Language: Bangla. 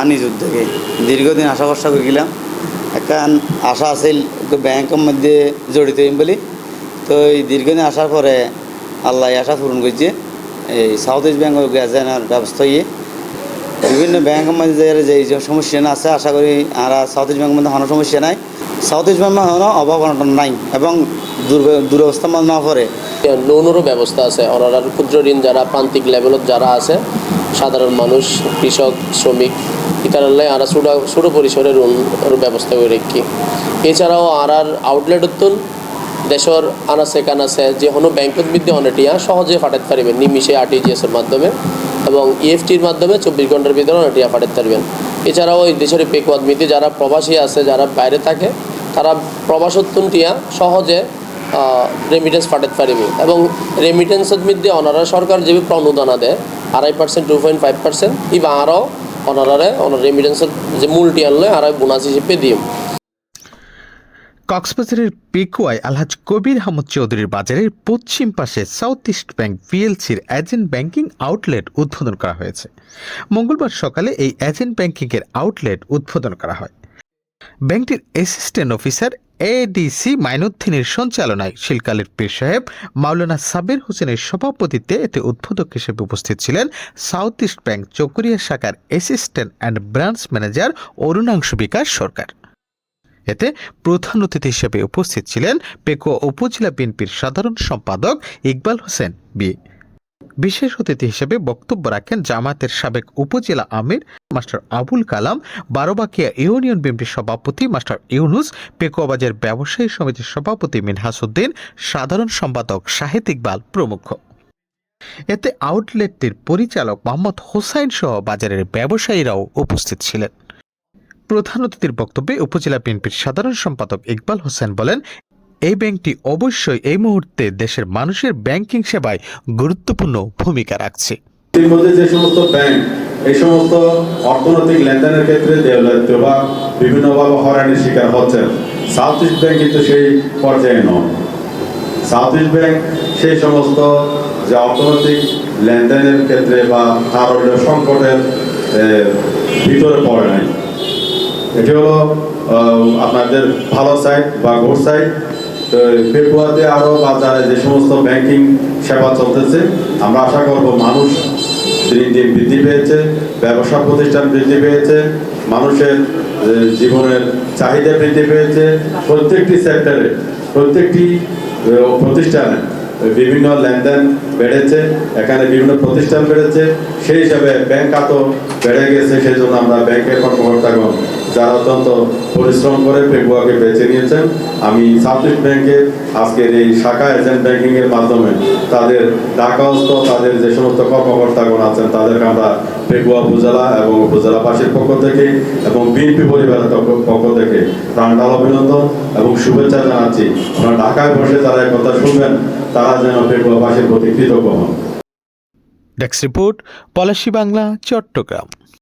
আনি থেকে দীর্ঘদিন আশা ভরসা গেলাম এখন আশা আছিল ব্যাংকের মধ্যে জড়িত হইম বলি। তো এই দীর্ঘদিন আসার পরে আল্লাহ আশা পূরণ করছে। এই সাউথ ইস্ট ব্যাঙ্ক গ্যাস আনার ব্যবস্থা ইয়ে বিভিন্ন ব্যাংকের মধ্যে যে সমস্যা না আছে, আশা করি আর সাউথ ইস্ট ব্যাংকের মধ্যে কোনো সমস্যা নাই। সাউথ ইস্ট ব্যাংক কোনো অভাব অনটন নাই এবং দুরবস্থা না পড়ে। লোনেরও ব্যবস্থা আছে। ওনারা ক্ষুদ্র ঋণ যারা, প্রান্তিক লেভেলত যারা আছে সাধারণ মানুষ, কৃষক, শ্রমিক ইতারাল্লাই আরা ছোটো ছোটো পরিসরে ঋণের ব্যবস্থা করে রেখি। এছাড়াও আর আর আউটলেট উত্তন দেশর আনাসে কানাসে যে কোনো ব্যাংকত বিদ্যে অনেটিয়া সহজে ফাটাতে পারবেন নিমিশে আরটিজিএসের মাধ্যমে এবং ইএফটির মাধ্যমে চব্বিশ ঘণ্টার ভিতরে অনেটিয়া ফাটাতে পারবেন। এছাড়াও এই দেশের পেকুয়াদমিতে যারা প্রবাসী আছে, যারা বাইরে থাকে, তারা প্রবাসোত্তনটিয়া সহজে রেমিটেন্স পাঠাতে পারিবে। এবং রেমিটেন্সের মধ্যে অনারা সরকার যে প্রণোদনা দেয়, আড়াই percent two point five percent ইবা আরও অনারারে অনার রেমিটেন্সের যে মূলটি আনলে আড়াই বোনাস হিসেবে দিম। কক্সবাজারের পেকুয়ায় আলহাজ কবির আহমদ চৌধুরীর বাজারের পশ্চিম পাশে সাউথ ইস্ট ব্যাংক পিএলসির এজেন্ট ব্যাংকিং আউটলেট উদ্বোধন করা হয়েছে। মঙ্গলবার সকালে এই এজেন্ট ব্যাংকিংয়ের আউটলেট উদ্বোধন করা হয়। ব্যাংকটির অ্যাসিস্ট্যান্ট অফিসার এডিসি মাইনুদ্দিনের সঞ্চালনায় শিলকালের পীর সাহেব মাওলানা সাবির হোসেনের সভাপতিত্বে এতে উদ্বোধক হিসেবে উপস্থিত ছিলেন সাউথ ইস্ট ব্যাংক চকরিয়া শাখার assistant and branch manager Arunangshu Bikash Sarkar. এতে প্রধান অতিথি হিসেবে উপস্থিত ছিলেন পেকুয়া উপজেলা বিএনপির সাধারণ সম্পাদক ইকবাল হোসেন, বি বিশেষ অতিথি হিসেবে বক্তব্য রাখেন জামায়াতের সাবেক উপজেলা আমির মাস্টার আবুল কালাম, বারোবাকিয়া ইউনিয়ন বিএনপির সভাপতি মাস্টার ইউনুস, পেকুয়াবাজার ব্যবসায়ী সমিতির সভাপতি মিনহাসউদ্দিন সাধারণ সম্পাদক শাহেদ ইকবাল প্রমুখ। এতে আউটলেটটির পরিচালক মোহাম্মদ হোসাইন সহ বাজারের ব্যবসায়ীরাও উপস্থিত ছিলেন। প্রধান অতিথির বক্তব্যে উপজেলা বিএনপির সাধারণ সম্পাদক ইকবাল হোসেন বলেন এই ব্যাংকটি অবশ্যই এই মুহূর্তে দেশের মানুষের ব্যাংকিং সেবায় গুরুত্বপূর্ণ ভূমিকা রাখছে। যে সমস্ত ব্যাংক, এই সমস্ত অর্থনৈতিক লেনদেনের ক্ষেত্রে দেউলাত্য বা বিভিন্নভাবে হয়রানির শিকার হচ্ছেন সাউথ ইস্ট ব্যাংক কিন্তু সেই পর্যায়ে নয়। সাউথ ইস্ট ব্যাংক সেই সমস্ত যে অর্থনৈতিক লেনদেনের ক্ষেত্রে বা তারল্য সংকটের ভিতরে পড়ে নাই। এটি হলো আপনাদের ভালো সাইড বা গুড সাইড তো ফেব্রুয়ারিতে আরও বাজারে যে সমস্ত ব্যাংকিং সেবা চলতেছে, আমরা আশা করব মানুষ দিন দিন বৃদ্ধি পেয়েছে, ব্যবসা প্রতিষ্ঠান বৃদ্ধি পেয়েছে, মানুষের জীবনের চাহিদা বৃদ্ধি পেয়েছে প্রত্যেকটি সেক্টরে, প্রত্যেকটি প্রতিষ্ঠানে। বিভিন্ন লেনদেন বেড়েছে, এখানে বিভিন্ন প্রতিষ্ঠান বেড়েছে, সেই হিসাবে ব্যাংক খাতও বেড়ে গেছে সেই জন্য আমরা ব্যাংকের কর্মকর্তাগণ যারা অত্যন্ত পরিশ্রম করে পেগুয়াকে বেছে নিয়েছেন, আমি সাউথ ইস্ট ব্যাংকের আজকের এই শাখা এজেন্ট ব্যাংকিংয়ের মাধ্যমে তাদের ঢাকাস্থ তাদের যে সমস্ত কর্মকর্তাগণ আছেন, তাদেরকে আমরা পেগুয়া উপজেলা এবং উপজেলাবাসীর পক্ষ থেকে এবং বিএনপি পরিবারের পক্ষ থেকে প্রাণঢাল অভিনন্দন এবং শুভেচ্ছা জানাচ্ছি। ঢাকায় বসে এই কথা শুনবেন তারা যেন পেগুয়াবাসীর প্রতি কৃতজ্ঞ হন। Desk report Palashi Bangla Chattogram